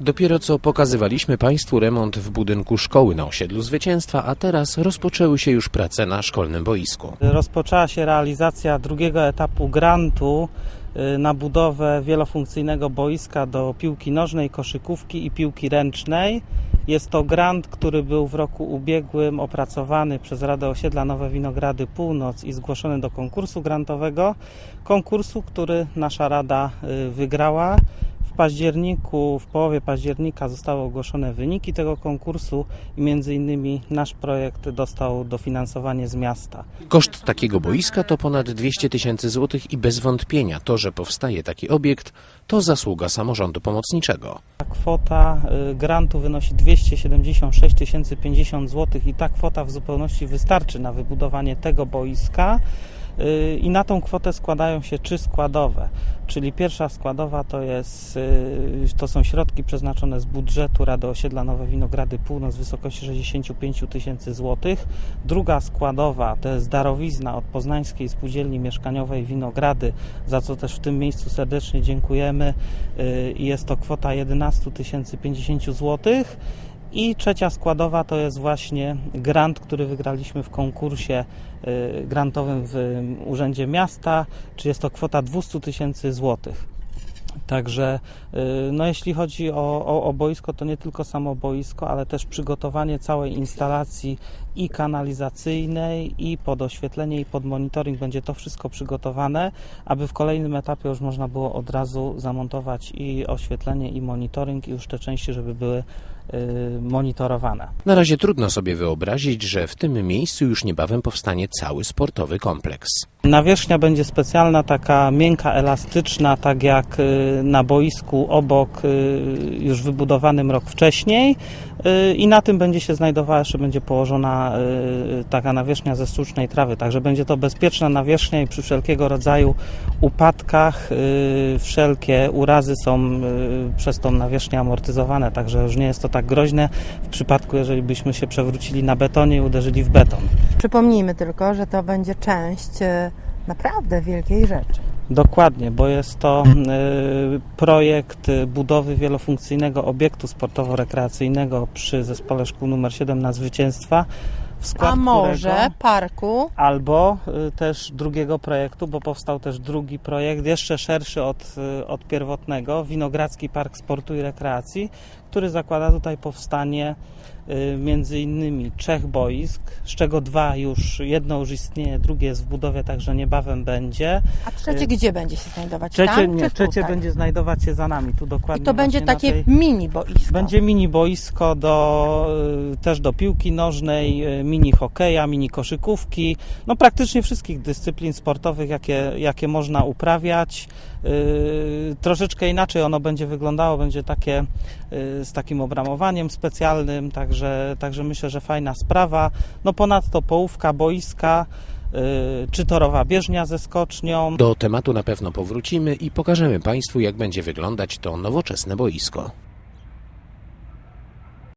Dopiero co pokazywaliśmy Państwu remont w budynku szkoły na osiedlu Zwycięstwa, a teraz rozpoczęły się już prace na szkolnym boisku. Rozpoczęła się realizacja drugiego etapu grantu y, na budowę wielofunkcyjnego boiska do piłki nożnej, koszykówki i piłki ręcznej. Jest to grant, który był w roku ubiegłym opracowany przez Radę Osiedla Nowe Winogrady Północ i zgłoszony do konkursu grantowego. Konkursu, który nasza Rada y, wygrała. W październiku, w połowie października zostały ogłoszone wyniki tego konkursu i między innymi nasz projekt dostał dofinansowanie z miasta. Koszt takiego boiska to ponad 200 tysięcy złotych i bez wątpienia to, że powstaje taki obiekt, to zasługa samorządu pomocniczego. Ta kwota y, grantu wynosi 276 050 zł i ta kwota w zupełności wystarczy na wybudowanie tego boiska. I na tą kwotę składają się trzy składowe, czyli pierwsza składowa to, jest, y, to są środki przeznaczone z budżetu Rady Osiedla Nowe Winogrady Północ w wysokości 65 tysięcy złotych. Druga składowa to jest darowizna od Poznańskiej Spółdzielni Mieszkaniowej Winogrady, za co też w tym miejscu serdecznie dziękujemy. Y, i Jest to kwota 11 tysięcy 50 złotych. I trzecia składowa to jest właśnie grant, który wygraliśmy w konkursie y, grantowym w Urzędzie Miasta, czy jest to kwota 200 tysięcy złotych. Także y, no jeśli chodzi o, o, o boisko, to nie tylko samo boisko, ale też przygotowanie całej instalacji i kanalizacyjnej, i pod oświetlenie, i pod monitoring będzie to wszystko przygotowane, aby w kolejnym etapie już można było od razu zamontować i oświetlenie, i monitoring, i już te części, żeby były y, monitorowane. Na razie trudno sobie wyobrazić, że w tym miejscu już niebawem powstanie cały sportowy kompleks. Nawierzchnia będzie specjalna, taka miękka, elastyczna, tak jak y, na boisku obok, y, już wybudowanym rok wcześniej. Y, I na tym będzie się znajdowała, jeszcze będzie położona y, taka nawierzchnia ze sztucznej trawy. Także będzie to bezpieczna nawierzchnia i przy wszelkiego rodzaju upadkach y, wszelkie urazy są y, przez tą nawierzchnię amortyzowane. Także już nie jest to tak groźne w przypadku, jeżeli byśmy się przewrócili na betonie i uderzyli w beton. Przypomnijmy tylko, że to będzie część e, naprawdę wielkiej rzeczy. Dokładnie, bo jest to y, projekt y, budowy wielofunkcyjnego obiektu sportowo-rekreacyjnego przy zespole szkół nr 7 na zwycięstwa. W skład A może którego- parku? Albo y, też drugiego projektu, bo powstał też drugi projekt, jeszcze szerszy od, y, od pierwotnego, Winogradzki Park Sportu i Rekreacji, który zakłada tutaj powstanie y, między innymi trzech boisk, z czego dwa już, jedno już istnieje, drugie jest w budowie, także niebawem będzie. A trzecie gdzie będzie się znajdować? Trzecie, Tam nie, trzecie będzie znajdować się za nami, tu dokładnie. I to będzie takie tej- mini boisko. będzie mini boisko do, też do piłki nożnej, mini hokeja, mini koszykówki, no praktycznie wszystkich dyscyplin sportowych, jakie, jakie można uprawiać. Y, Troszeczkę inaczej ono będzie wyglądało, będzie takie y, z takim obramowaniem specjalnym, także, także myślę, że fajna sprawa. No ponadto połówka boiska, y, czy torowa bieżnia ze skocznią. Do tematu na pewno powrócimy i pokażemy Państwu, jak będzie wyglądać to nowoczesne boisko.